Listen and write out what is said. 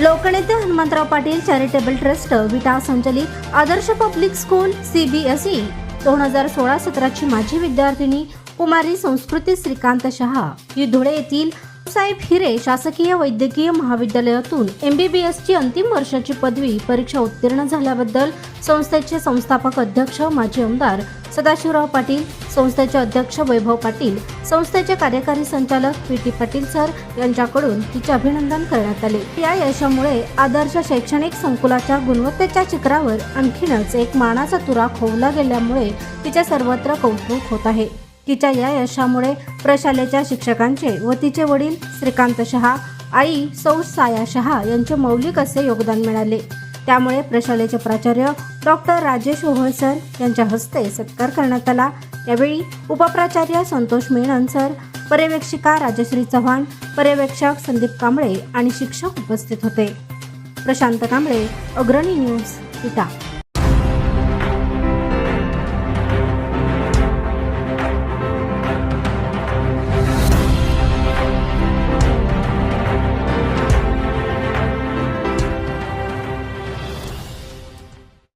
लोकनेते Hanumantrao Patil charitable trust विटा संचलित आदर्श पब्लिक स्कूल सीबीएसई दोन हजार सोळा सतराची माजी विद्यार्थिनी कुमारी संस्कृती श्रीकांत शहा. ही धुळे येथील साहेब हिरे शासकीय वैद्यकीय महाविद्यालयातून एम बी बी एसची अंतिम वर्षाची पदवी परीक्षा उत्तीर्ण झाल्याबद्दल संस्थेचे संस्थापक अध्यक्ष माजी आमदार सदाशिवराव पाटील संस्थेचे अध्यक्ष वैभव पाटील संस्थेचे कार्यकारी संचालक पी टी पाटील सर यांच्याकडून तिचे अभिनंदन करण्यात आले. या यशामुळे आदर्श शैक्षणिक संकुलाच्या गुणवत्तेच्या चित्रावर आणखीनच एक मानाचा तुरा खोवला गेल्यामुळे तिचे सर्वत्र कौतुक होत आहे. तिच्या या यशामुळे प्रशालेच्या शिक्षकांचे व तिचे वडील श्रीकांत शहा आई सौ साया शहा यांचे मौलिक असे योगदान मिळाले. त्यामुळे प्रशालेचे प्राचार्य डॉक्टर राजेश ओहळ सर यांच्या हस्ते सत्कार करण्यात आला. यावेळी उपप्राचार्य संतोष मेनन सर पर्यवेक्षिका राजश्री चव्हाण पर्यवेक्षक संदीप कांबळे आणि शिक्षक उपस्थित होते. प्रशांत कांबळे अग्रणी न्यूज इटा.